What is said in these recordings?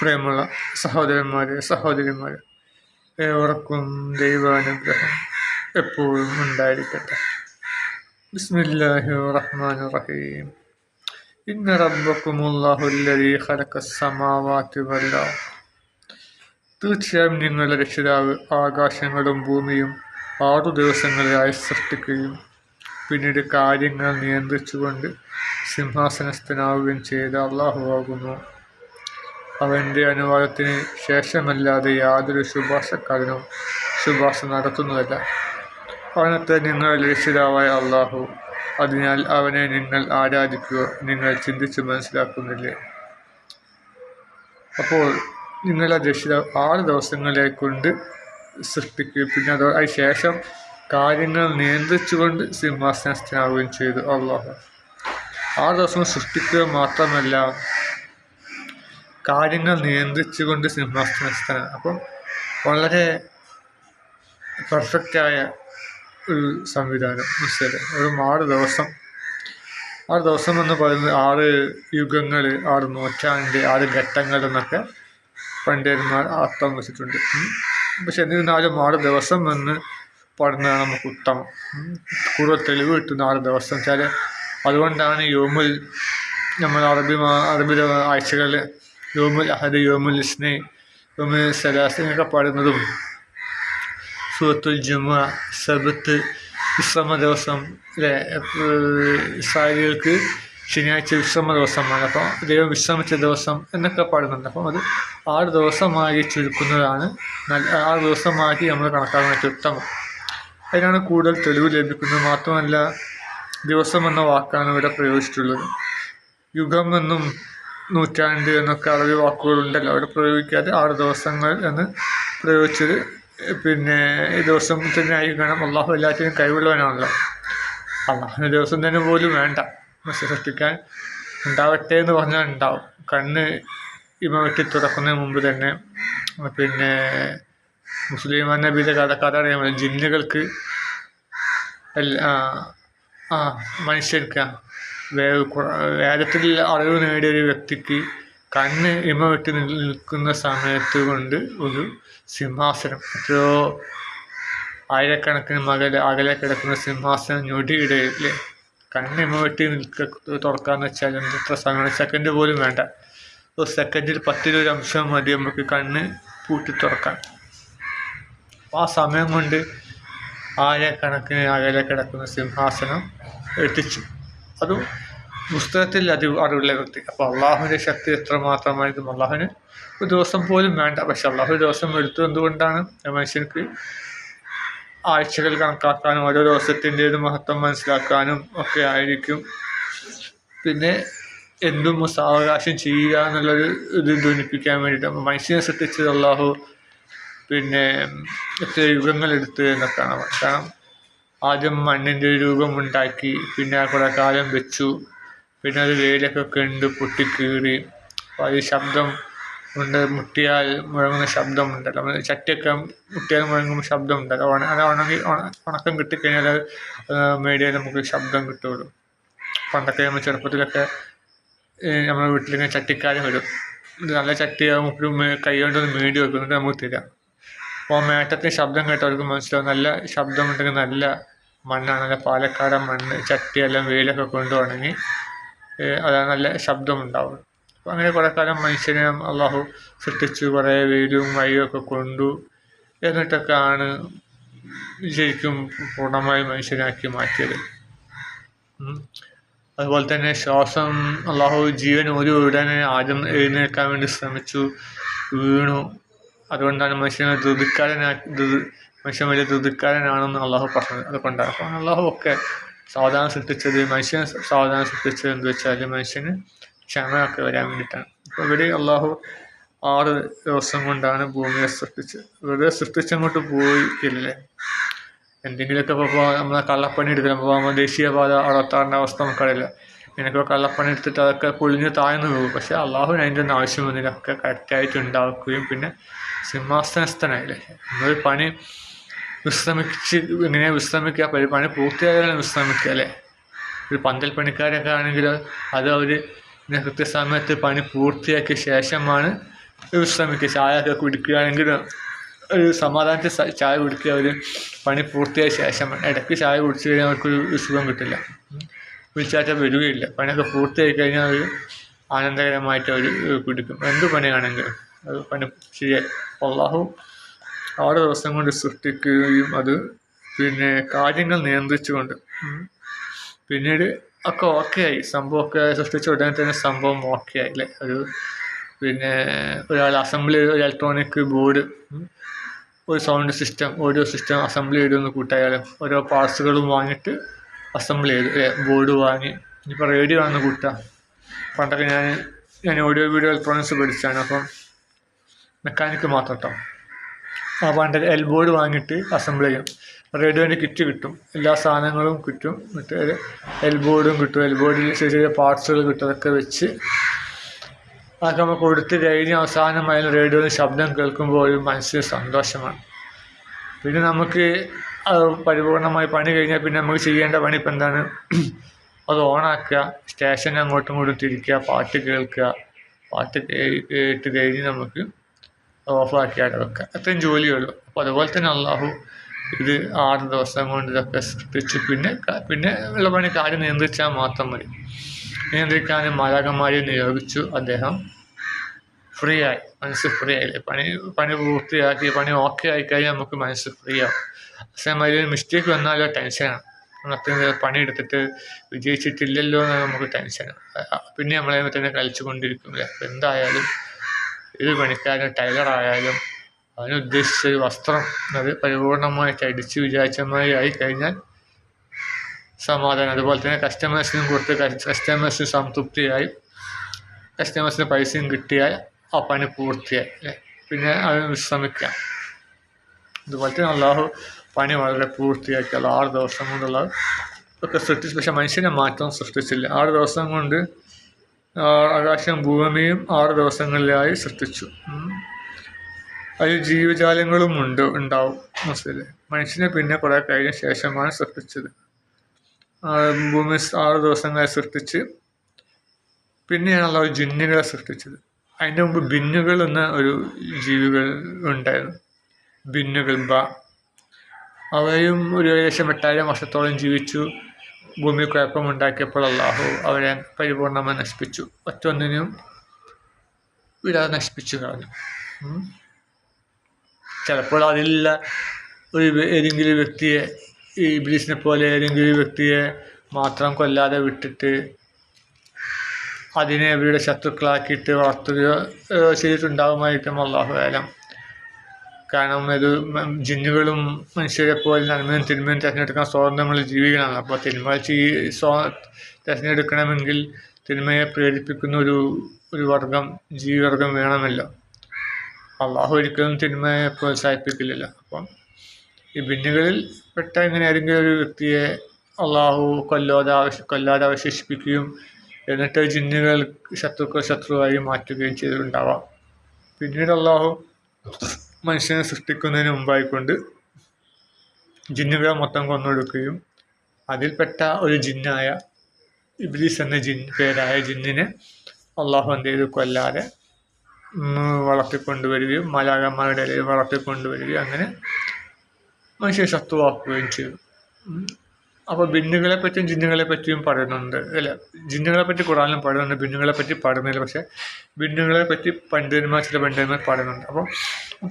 പ്രിയമുള്ള സഹോദരന്മാരെ സഹോദരിമാരെ ഏവർക്കും ദൈവാനുഗ്രഹം എപ്പോഴും ഉണ്ടായിരിക്കട്ടെ. ബിസ്മില്ലാഹി റഹ്മാൻ റഹീം ഇന്ന റബ്ബക്കുമുല്ലാഹുല്ലീ ഖലഖസ്സമാവാതി വല്ലർദ് തീർച്ചയായും നിങ്ങളുടെ രക്ഷിതാവ് ആകാശങ്ങളും ഭൂമിയും ആറു ദിവസങ്ങളിലായി സൃഷ്ടിക്കുകയും പിന്നീട് കാര്യങ്ങൾ നിയന്ത്രിച്ചുകൊണ്ട് സിംഹാസനസ്ഥനാവുകയും ചെയ്ത അള്ളാഹുവാകുന്നു. അവന്റെ അനുവാദത്തിന് ശേഷമല്ലാതെ യാതൊരു ശുപാർശക്കാരനും ശുപാർശ നടത്തുന്നതല്ല. അവനത്തെ നിങ്ങളുടെ രക്ഷിതാവായ അള്ളാഹു. അതിനാൽ അവനെ നിങ്ങൾ ആരാധിക്കുക നിങ്ങൾ ചിന്തിച്ച് മനസ്സിലാക്കുന്നില്ലേ? അപ്പോൾ നിങ്ങളെ രക്ഷിതാവ് ആറ് ദിവസങ്ങളെ കൊണ്ട് സൃഷ്ടിക്കുകയും പിന്നെ അത് അതിന് ശേഷം കാര്യങ്ങൾ നിയന്ത്രിച്ചുകൊണ്ട് സിംഹാസനസ്ഥനാവുകയും ചെയ്തു അള്ളാഹു. ആറ് ദിവസം സൃഷ്ടിക്കുക മാത്രമല്ല കാര്യങ്ങൾ നിയന്ത്രിച്ചുകൊണ്ട് സിംഹാസനസ്ഥന അപ്പം വളരെ പെർഫെക്റ്റായ ഒരു സംവിധാനം മനസ്സിലെ ഒരു ആറ് ദിവസം ആറ് ദിവസം എന്ന് പറയുന്നത് ആറ് യുഗങ്ങൾ ആറ് നൂറ്റാണ്ട് ആറ് ഘട്ടങ്ങൾ എന്നൊക്കെ പണ്ഡിതന്മാർ അർത്ഥം വെച്ചിട്ടുണ്ട്. പക്ഷെ എന്നിരുന്നാലും ആറ് ദിവസം എന്ന് പറയുന്നതാണ് നമുക്ക് ഉത്തമം. കൂടുതൽ തെളിവ് കിട്ടുന്ന ആറ് ദിവസം വെച്ചാൽ അതുകൊണ്ടാണ് യോമിൽ നമ്മൾ അറബി അറബി ആഴ്ചകളിൽ യോമുൽ അഹദ് യോമുൽ ഇസ്നെ യോമുൽ സലാസിനൊക്കെ പാടുന്നതും സൂറത്തുൽ ജുമ സബത്ത് വിശ്രമ ദിവസം അല്ലേ ഇസ്രായേലികൾക്ക് ശനിയാഴ്ച വിശ്രമ ദിവസമാണ്. അപ്പോൾ ദൈവം വിശ്രമിച്ച ദിവസം എന്നൊക്കെ പാടുന്നുണ്ട്. അപ്പം അത് ആറ് ദിവസമായി ചുരുക്കുന്നതാണ്. നല്ല ആറ് ദിവസമാക്കി നമ്മൾ കണക്കാക്കുന്നത് ഉത്തമം അതിനാണ് കൂടുതൽ തെളിവ് ലഭിക്കുന്നത്. മാത്രമല്ല ദിവസം എന്ന വാക്കാണ് ഇവിടെ പ്രയോഗിച്ചിട്ടുള്ളത്. യുഗം എന്നും നൂറ്റാണ്ട് എന്നൊക്കെ അറബി വാക്കുകളുണ്ടല്ലോ. അവിടെ പ്രയോഗിക്കാതെ ആറ് ദിവസങ്ങൾ എന്ന് പ്രയോഗിച്ചത്. പിന്നെ ഈ ദിവസം തന്നെ ആയിരിക്കണം. അള്ളാഹു എല്ലാത്തിനും കഴിവുള്ളവനാണല്ലോ. അള്ളാഹുവിന് ദിവസം തന്നെ പോലും വേണ്ട. സൃഷ്ടിക്കാൻ ഉണ്ടാവട്ടെ എന്ന് പറഞ്ഞാൽ ഉണ്ടാവും. കണ്ണ് ഇമ വെട്ടി തുറക്കുന്നതിന് മുമ്പ് തന്നെ. പിന്നെ മുസ്ലിം നബിയുടെ കഥ കഥ ജിന്നുകൾക്ക് ആ മനുഷ്യർക്ക് വേദത്തിൽ അറിവ് നേടിയ ഒരു വ്യക്തിക്ക് കണ്ണ് ഇമ വെട്ടി നിൽക്കുന്ന സമയത്ത് കൊണ്ട് ഒരു സിംഹാസനം. എത്രയോ ആയിരക്കണക്കിന് മകൽ അകലെ കിടക്കുന്ന സിംഹാസനം ഞൊടിയിടയില്ലേ കണ്ണ് ഇമ വെട്ടി നിൽക്ക തുറക്കാന്ന് വെച്ചാൽ എത്ര സമയമാണ്? സെക്കൻഡ് പോലും വേണ്ട. ഒരു സെക്കൻഡിൽ പത്തിലൊരു അംശം മതി നമുക്ക് കണ്ണ് പൂട്ടി തുറക്കാൻ. ആ സമയം കൊണ്ട് ആയിരക്കണക്കിന് അകലെ കിടക്കുന്ന സിംഹാസനം എത്തിച്ചു. അതും പുസ്തകത്തിൽ അത് അറിവുള്ള വ്യക്തി. അപ്പോൾ അള്ളാഹുവിന്റെ ശക്തി എത്രമാത്രമായിരിക്കും അള്ളാഹുവിന് ഒരു ദിവസം പോലും വേണ്ട. പക്ഷെ അള്ളാഹു ദിവസം എടുത്തു എന്തുകൊണ്ടാണ്? മനുഷ്യർക്ക് ആഴ്ചകൾ കണക്കാക്കാനും ഓരോ ദിവസത്തിന്റേത് മഹത്വം മനസ്സിലാക്കാനും ഒക്കെ ആയിരിക്കും. പിന്നെ എന്തും സാവകാശം ചെയ്യുക എന്നുള്ളൊരു ഇത് ധ്വനിപ്പിക്കാൻ വേണ്ടിയിട്ട് മനുഷ്യനെ സൃഷ്ടിച്ചത് അള്ളാഹു. പിന്നെ എത്ര യുഗങ്ങൾ എടുത്ത് എന്നൊക്കെയാണ്. കാരണം ആദ്യം മണ്ണിന്റെ രൂപം ഉണ്ടാക്കി പിന്നെ കുറേ കാലം വെച്ചു. പിന്നെ അത് വേലൊക്കെ കണ്ട് പൊട്ടിക്കീറി. അപ്പോൾ അത് ശബ്ദം ഉണ്ട് മുട്ടിയാൽ മുഴങ്ങുന്ന ശബ്ദമുണ്ടല്ലോ നമ്മൾ ചട്ടിയൊക്കെ മുട്ടിയാൽ മുഴങ്ങുന്ന ശബ്ദമുണ്ടല്ലോ ഉണ അത് ഉണങ്ങി ഉണക്കം കിട്ടിക്കഴിഞ്ഞാൽ മേടിയാൽ നമുക്ക് ശബ്ദം കിട്ടുള്ളൂ. പണ്ടൊക്കെ നമ്മൾ ചെറുപ്പത്തിലൊക്കെ നമ്മുടെ വീട്ടിലിങ്ങനെ ചട്ടിക്കാരൻ വരും. നല്ല ചട്ടിയാകുമ്പോൾ കൈ കൊണ്ടൊന്ന് മേടി വെക്കുന്നുണ്ട് നമുക്ക് തരാം. അപ്പോൾ മേട്ടത്തിന് ശബ്ദം കേട്ടവർക്ക് മനസ്സിലാവും. നല്ല ശബ്ദമുണ്ടെങ്കിൽ നല്ല മണ്ണാണ്. നല്ല പാലക്കാടൻ മണ്ണ് ചട്ടിയെല്ലാം വെയിലൊക്കെ കൊണ്ടുപോകണമെങ്കിൽ അതാണ് അത് നല്ല ശബ്ദമുണ്ടാവും അപ്പോൾ അങ്ങനെ കുറേ കാലം മനുഷ്യനെ അള്ളാഹു സൃഷ്ടിച്ചു. കുറേ വെയിലും മഴയും ഒക്കെ കൊണ്ടു എന്നിട്ടൊക്കെയാണ് ശരിക്കും പൂർണമായി മനുഷ്യനാക്കി മാറ്റിയത്. അതുപോലെ തന്നെ ശ്വാസം അള്ളാഹു ജീവൻ ഒരു ഉടനെ ആദ്യം എഴുന്നേൽക്കാൻ വേണ്ടി ശ്രമിച്ചു വീണു. അതുകൊണ്ടാണ് മനുഷ്യനെ ധൃതിക്കാരനാക്കി മനുഷ്യൻ വലിയ ധൃതിക്കാരനാണെന്ന് അള്ളാഹു പറഞ്ഞത്. അതുകൊണ്ടാണ്. അപ്പോൾ അള്ളാഹു ഒക്കെ സാവധാനം സൃഷ്ടിച്ചത് മനുഷ്യനെ സാവധാനം സൃഷ്ടിച്ചത് എന്ന് വെച്ചാൽ മനുഷ്യന് ക്ഷമയൊക്കെ വരാൻ വേണ്ടിയിട്ടാണ്. അപ്പോൾ ഇവിടെ അള്ളാഹു ആറ് ദിവസം കൊണ്ടാണ് ഭൂമിയെ സൃഷ്ടിച്ചത് വെറുതെ സൃഷ്ടിച്ചങ്ങോട്ട് പോയിട്ടില്ലേ? എന്തെങ്കിലുമൊക്കെ ഇപ്പോൾ നമ്മളെ കള്ളപ്പണി എടുക്കില്ല അപ്പോൾ ദേശീയപാത അറുപത്താറിന്റെ അവസ്ഥ നമുക്കറിയില്ല. ഇങ്ങനെയൊക്കെ കള്ളപ്പണി എടുത്തിട്ട് അതൊക്കെ പൊളിഞ്ഞ് താഴ്ന്നു പോകും. പക്ഷേ അള്ളാഹുവിന് അതിന്റെ ഒന്നും ആവശ്യം വന്നില്ല. ഒക്കെ കറക്റ്റായിട്ട് ഉണ്ടാക്കുകയും പിന്നെ സിംഹാസനസ്ഥനായില്ലേ? നമ്മളൊരു പണി വിശ്രമിച്ച് ഇങ്ങനെ വിശ്രമിക്കുക പണി പൂർത്തിയായാലും വിശ്രമിക്കുക അല്ലേ? ഒരു പന്തൽ പണിക്കാരൊക്കെ ആണെങ്കിൽ അത് അവർ കൃത്യസമയത്ത് പണി പൂർത്തിയാക്കിയ ശേഷമാണ് വിശ്രമിക്കുക. ചായ ഒക്കെ കുടിക്കുകയാണെങ്കിൽ ഒരു സമാധാനത്തിൽ ചായ കുടിക്കുക. ഒരു പണി പൂർത്തിയായ ശേഷം ഇടയ്ക്ക് ചായ കുടിച്ചു കഴിഞ്ഞാൽ അവർക്കൊരു സുഖം കിട്ടില്ല. വിളിച്ചാൽ വരികയില്ല. പണിയൊക്കെ പൂർത്തിയായി കഴിഞ്ഞാൽ അവർ ആനന്ദകരമായിട്ട് അവർ പിടിക്കും. എന്ത് പണിയാണെങ്കിലും അത് പണി ശരിയായി അള്ളാഹു ആറ് ദിവസം കൊണ്ട് സൃഷ്ടിക്കുകയും അത് പിന്നെ കാര്യങ്ങൾ നിയന്ത്രിച്ചുകൊണ്ട്. പിന്നീട് ഒക്കെ ഓക്കെ ആയി. സംഭവമൊക്കെ സൃഷ്ടിച്ച ഉടനെ തന്നെ സംഭവം ഓക്കെ ആയി അല്ലേ? ഒരു പിന്നെ ഒരാൾ അസംബ്ലി ചെയ്ത ഇലക്ട്രോണിക് ബോർഡ് ഒരു sound system audio system assembly ചെയ്തൊന്ന് കൂട്ടായാലും ഓരോ പാർട്സുകളും വാങ്ങിയിട്ട് അസംബ്ലി ചെയ്ത് ബോർഡ് വാങ്ങി. ഇനിയിപ്പോൾ റേഡിയോ ആണ് കൂട്ടുക പണ്ടൊക്കെ ഞാൻ ഞാൻ ഓഡിയോ വീഡിയോ ഇലക്ട്രോണിക്സ് പഠിച്ചാണ്. അപ്പം മെക്കാനിക്ക് മാത്രം കേട്ടോ ആ പണ്ട് എൽ ബോർഡ് വാങ്ങിയിട്ട് അസംബിൾ ചെയ്യും. റേഡിയോന്റെ കിറ്റ് കിട്ടും. എല്ലാ സാധനങ്ങളും കിട്ടും. മറ്റേ എൽ ബോർഡും കിട്ടും. എൽ ബോർഡിൽ ചെറിയ ചെറിയ പാർട്സുകൾ കിട്ടും. അതൊക്കെ വെച്ച് അതൊക്കെ നമ്മൾ കൊടുത്ത് കഴിഞ്ഞ് അവസാനമായാലും റേഡിയോയിൽ ശബ്ദം കേൾക്കുമ്പോൾ ഒരു മനസ്സിന് സന്തോഷമാണ്. പിന്നെ നമുക്ക് പരിപൂർണമായി പണി കഴിഞ്ഞാൽ പിന്നെ നമുക്ക് ചെയ്യേണ്ട പണി ഇപ്പം എന്താണ്? അത് ഓണാക്കുക സ്റ്റേഷൻ അങ്ങോട്ടും ഇങ്ങോട്ടും തിരിക്കുക പാട്ട് കേൾക്കുക പാട്ട് കേട്ട് കഴിഞ്ഞ് നമുക്ക് ഓഫാക്കി അവിടെ വെക്കുക. അത്രയും ജോലിയുള്ളൂ. അപ്പോൾ അതുപോലെ തന്നെ അള്ളാഹു ഇത് ആറ് ദിവസം കൊണ്ട് ഇതൊക്കെ സൃഷ്ടിച്ചു. പിന്നെ പിന്നെ ഉള്ള പണി കാര്യം നിയന്ത്രിച്ചാൽ മാത്രം മതി. നിയന്ത്രിക്കാൻ മാലാകന്മാരെ നിയോഗിച്ചു. അദ്ദേഹം ഫ്രീ ആയി മനസ്സ് ഫ്രീ ആയില്ലേ പണി പണി പൂർത്തിയാക്കി പണി ഓക്കെ ആയി കഴിഞ്ഞാൽ നമുക്ക് മനസ്സ് ഫ്രീ ആവും അതേമാതിരി ഒരു മിസ്റ്റേക്ക് വന്നാലോ ടെൻഷനാണ് നമ്മൾ അത്രയും പണിയെടുത്തിട്ട് വിജയിച്ചിട്ടില്ലല്ലോ എന്ന് നമുക്ക് ടെൻഷനാണ് പിന്നെ നമ്മളെ തന്നെ കളിച്ചു കൊണ്ടിരിക്കും എന്തായാലും ഏത് പണിക്കാരൻ ടൈലറായാലും അവന് ഒരു വസ്ത്രം അത് പരിപൂർണമായിട്ട് അടിച്ച് വിചാരിച്ചമായി ആയി കഴിഞ്ഞാൽ സമാധാനം. അതുപോലെ തന്നെ കസ്റ്റമേഴ്സിനും കൊടുത്ത് കസ്റ്റമേഴ്സിന് സംതൃപ്തിയായി കസ്റ്റമേഴ്സിന് പൈസയും കിട്ടിയാൽ ആ പണി പൂർത്തിയായി പിന്നെ അത് വിശ്രമിക്കാം. അതുപോലെ തന്നെ അള്ളാഹു പണി വളരെ പൂർത്തിയാക്കിയാൽ ആറ് ദിവസം കൊണ്ടുള്ള ഒക്കെ സൃഷ്ടിച്ചു. പക്ഷെ മനുഷ്യനെ മാറ്റം സൃഷ്ടിച്ചില്ല. ആറ് ദിവസം കൊണ്ട് ആകാശം ഭൂമിയും ആറ് ദിവസങ്ങളിലായി സൃഷ്ടിച്ചു. അതിൽ ജീവജാലങ്ങളും ഉണ്ട് ഉണ്ടാവും. മനസ്സിലെ മനുഷ്യനെ പിന്നെ കുറെ കഴിഞ്ഞ ശേഷമാണ് സൃഷ്ടിച്ചത്. ഭൂമി ആറ് ദിവസങ്ങളായി സൃഷ്ടിച്ച് പിന്നെയാണല്ലോ ജിന്നുകളെ സൃഷ്ടിച്ചത്. അതിന്റെ മുമ്പ് ബിന്നുകൾ എന്ന ഒരു ജീവികൾ ഉണ്ടായിരുന്നു. ബിന്നുകൾ ബ അവയും ഒരു ഏകദേശം എട്ടായിരം വർഷത്തോളം ജീവിച്ചു. ഭൂമി കുഴപ്പമുണ്ടാക്കിയപ്പോൾ അള്ളാഹു അവരെ പരിപൂർണമായി നശിപ്പിച്ചു. ഒറ്റൊന്നിനും വിടാതെ നശിപ്പിച്ചു കളഞ്ഞു. ചിലപ്പോൾ അതിലുള്ള ഒരു ഏതെങ്കിലും വ്യക്തിയെ ഈ ഇബ്ലീസിനെ പോലെ ഏതെങ്കിലും വ്യക്തിയെ മാത്രം കൊല്ലാതെ വിട്ടിട്ട് അതിനെ അവരുടെ ശത്രുക്കളാക്കിയിട്ട് വളർത്തുകയോ ചെയ്തിട്ടുണ്ടാകുമായിരിക്കും അള്ളാഹു ആലം. കാരണം ഇത് ജിന്നുകളും മനുഷ്യരെ പോലെ നന്മയും തിന്മയും തിരഞ്ഞെടുക്കാൻ സ്വാതന്ത്ര്യമുള്ള ജീവികളാണ് അപ്പോൾ തിന്മ സ്വാ തിരഞ്ഞെടുക്കണമെങ്കിൽ തിന്മയെ പ്രേരിപ്പിക്കുന്ന ഒരു ഒരു വർഗം ജീവിവർഗം വേണമല്ലോ. അള്ളാഹു ഒരിക്കലും തിന്മയെ പ്രോത്സാഹിപ്പിക്കില്ലല്ലോ. അപ്പം ഈ ഭിന്നുകളിൽ പെട്ട ഇങ്ങനെ ആരെങ്കിലും ഒരു വ്യക്തിയെ അള്ളാഹു കൊല്ലാതെ അവശ കൊല്ലാതെ അവശേഷിപ്പിക്കുകയും എന്നിട്ട് ജിന്നുകൾ ശത്രുക്കൾ ശത്രുവായി മാറ്റുകയും ചെയ്തിട്ടുണ്ടാവാം. പിന്നീട് അള്ളാഹു മനുഷ്യനെ സൃഷ്ടിക്കുന്നതിന് മുമ്പായിക്കൊണ്ട് ജിന്നുകളെ മൊത്തം കൊന്നൊടുക്കുകയും അതിൽപ്പെട്ട ഒരു ജിന്നായ ഇബ്ലീസ് എന്ന ജിൻ പേരായ ജിന്നിനെ അള്ളാഹു എന്ത് ചെയ്തു കൊല്ലാതെ വളർത്തിക്കൊണ്ടുവരികയും മലാകന്മാരുടെ ഇടയിൽ വളർത്തിക്കൊണ്ടുവരികയും അങ്ങനെ മനുഷ്യ ശത്രുവാക്കുകയും ചെയ്തു. അപ്പോൾ ബിന്നുകളെ പറ്റിയും ജിന്നുകളെ പറ്റിയും പറയുന്നുണ്ട്. അല്ല ജിന്നുകളെ പറ്റി ഖുറാനിലും പറയുന്നുണ്ട് ബിന്നുകളെ പറ്റി പാടുന്നില്ല പക്ഷേ ബിന്നുകളെ പറ്റി പണ്ഡിതന്മാർ ചില പണ്ഡിതന്മാർ പറയുന്നുണ്ട് അപ്പം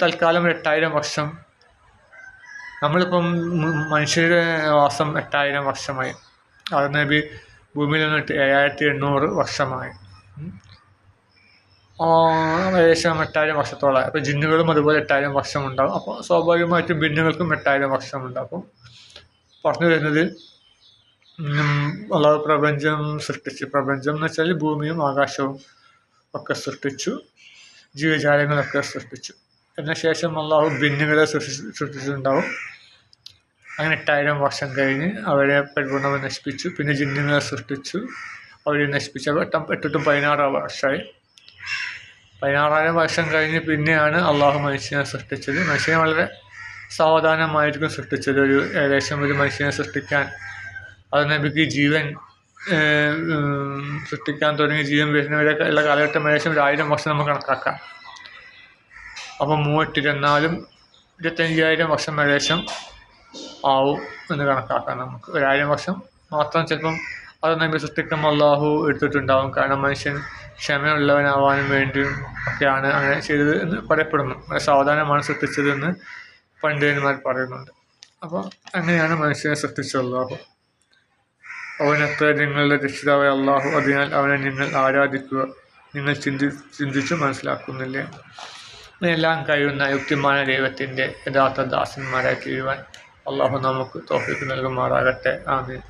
തൽക്കാലം എട്ടായിരം വർഷം. നമ്മളിപ്പം മനുഷ്യരുടെ വാസം എട്ടായിരം വർഷമായി. അത് നബി ഭൂമിയിൽ നിന്നിട്ട് ഏഴായിരത്തി എണ്ണൂറ് വർഷമായി. ഏകദേശം എട്ടായിരം വർഷത്തോളം അപ്പോൾ ജിന്നുകളും അതുപോലെ എട്ടായിരം വർഷമുണ്ടാകും അപ്പോൾ സ്വാഭാവികമായിട്ടും ബിന്നുകൾക്കും എട്ടായിരം വർഷമുണ്ടാകും പറഞ്ഞു തരുന്നത് അള്ളാഹു പ്രപഞ്ചം സൃഷ്ടിച്ചു. പ്രപഞ്ചം എന്ന് വെച്ചാൽ ഭൂമിയും ആകാശവും ഒക്കെ സൃഷ്ടിച്ചു. ജീവജാലങ്ങളൊക്കെ സൃഷ്ടിച്ചു. അതിന് ശേഷം അള്ളാഹു ബിന്നുകളെ സൃഷ്ടി സൃഷ്ടിച്ചിട്ടുണ്ടാവും. അങ്ങനെ എട്ടായിരം വർഷം കഴിഞ്ഞ് അവരെ പരിപൂർണമായി നശിപ്പിച്ചു. പിന്നെ ജിന്നുകളെ സൃഷ്ടിച്ചു. അവരെ നശിപ്പിച്ച. എട്ടും പതിനാറാം പതിനാറ് വർഷമായി. പതിനാറായിരം വർഷം കഴിഞ്ഞ് പിന്നെയാണ് അള്ളാഹു മനുഷ്യനെ സൃഷ്ടിച്ചത്. മനുഷ്യനെ വളരെ സാവധാനമായിരിക്കും സൃഷ്ടിച്ചത്. ഒരു ഏകദേശം ഒരു മനുഷ്യനെ സൃഷ്ടിക്കാൻ. അത് നബിക്ക് ജീവൻ സൃഷ്ടിക്കാൻ തുടങ്ങി ജീവൻ വരുന്നവരെ ഉള്ള കാലഘട്ടം ഏകദേശം ഒരു ആയിരം വർഷം നമുക്ക് കണക്കാക്കാം. അപ്പോൾ മൂവട്ടിരുന്നാലും ഇരുപത്തഞ്ചായിരം വർഷം ഏകദേശം ആവും എന്ന് കണക്കാക്കാം നമുക്ക്. ഒരായിരം വർഷം മാത്രം ചിലപ്പം അത് നബി സൃഷ്ടിക്കും അള്ളാഹു എടുത്തിട്ടുണ്ടാവും. കാരണം മനുഷ്യൻ ക്ഷമയുള്ളവനാവാനും വേണ്ടിയും ഒക്കെയാണ് അങ്ങനെ ചെയ്തത് എന്ന് പറയപ്പെടുന്നു. സാവധാനമാണ് സൃഷ്ടിച്ചത് എന്ന് പണ്ഡിതന്മാർ പറയുന്നുണ്ട്. അപ്പോൾ അങ്ങനെയാണ് മനുഷ്യനെ സൃഷ്ടിച്ചത് അള്ളാഹു അവനത്ര നിങ്ങളുടെ രക്ഷിതാവായ അള്ളാഹു അതിനാൽ അവനെ നിങ്ങൾ ആരാധിക്കുക. നിങ്ങൾ ചിന്തി ചിന്തിച്ച് മനസ്സിലാക്കുന്നില്ലേ? എല്ലാം കഴിയുന്ന യുക്തിമാന ദൈവത്തിന്റെ യഥാർത്ഥ ദാസന്മാരായി തീരുവാൻ അള്ളാഹു നമുക്ക് തോഫിക്ക് നൽകുമാറാകട്ടെ. ആമീൻ.